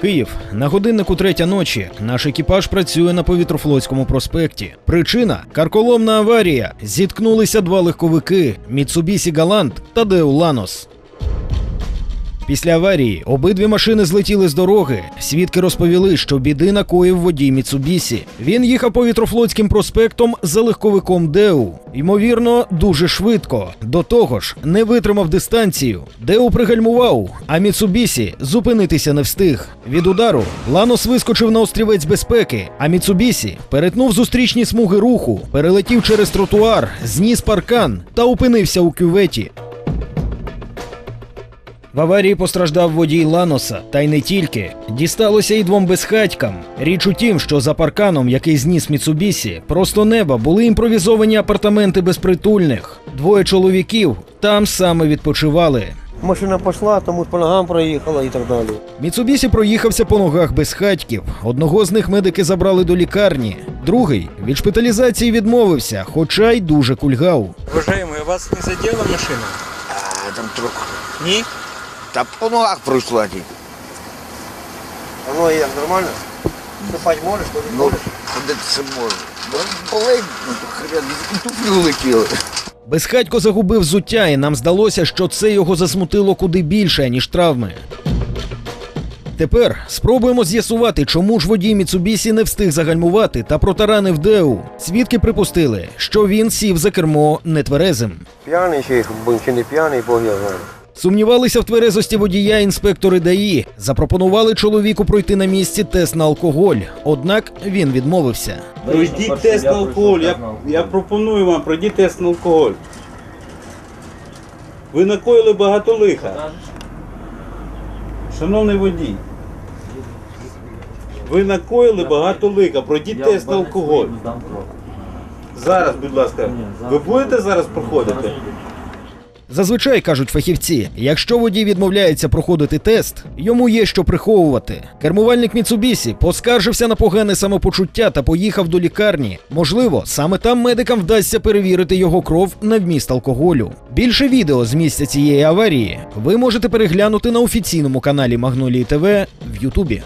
Київ на годиннику третя ночі. Наш екіпаж працює на повітрофлотському проспекті. Причина карколомна аварія. Зіткнулися два легковики Міцубісі Галант та Деу Ланос. Після аварії обидві машини злетіли з дороги. Свідки розповіли, що біди накоїв водій Міцубісі. Він їхав повітрофлотським проспектом за легковиком Деу. Ймовірно, дуже швидко. До того ж, не витримав дистанцію. Деу пригальмував, а Міцубісі зупинитися не встиг. Від удару Ланос вискочив на острівець безпеки, а Міцубісі перетнув зустрічні смуги руху, перелетів через тротуар, зніс паркан та опинився у кюветі. В аварії постраждав водій Ланоса, та й не тільки. Дісталося і двом безхатькам. Річ у тім, що за парканом, який зніс Міцубісі, просто неба були імпровізовані апартаменти безпритульних. Двоє чоловіків там саме відпочивали. Машина пішла, тому по ногам проїхала і так далі. Міцубісі проїхався по ногах безхатьків. Одного з них медики забрали до лікарні. Другий від шпиталізації відмовився, хоча й дуже кульгав. Уважаемый, а вас не задела машина? А, там трохи. Ні? Та по ногах пройшла ті. Воно як нормально? Ступати можеш, ходити Ну, можеш? ходити це може. Ну, болить, ну, то хрен, і туфлі улетіли. Безхатько загубив взуття, і нам здалося, що це його засмутило куди більше, ніж травми. Тепер спробуємо з'ясувати, чому ж водій Міцубісі не встиг загальмувати та протаранив Деу. Свідки припустили, що він сів за кермо нетверезим. П'яний чи, був, чи не п'яний, Бог я знаю. Сумнівалися в тверезості водія інспектори ДАІ. Запропонували чоловіку пройти на місці тест на алкоголь. Однак він відмовився. Пройдіть тест на алкоголь. Я, я пропоную вам, пройдіть тест на алкоголь. Ви накоїли багато лиха. Шановний водій. Ви накоїли багато лиха. Пройдіть тест на алкоголь. Зараз, будь ласка. Ви будете зараз проходити? Зазвичай кажуть фахівці, якщо водій відмовляється проходити тест, йому є що приховувати. Кермувальник Міцубісі поскаржився на погане самопочуття та поїхав до лікарні. Можливо, саме там медикам вдасться перевірити його кров на вміст алкоголю. Більше відео з місця цієї аварії ви можете переглянути на офіційному каналі Магнолії ТВ в Ютубі.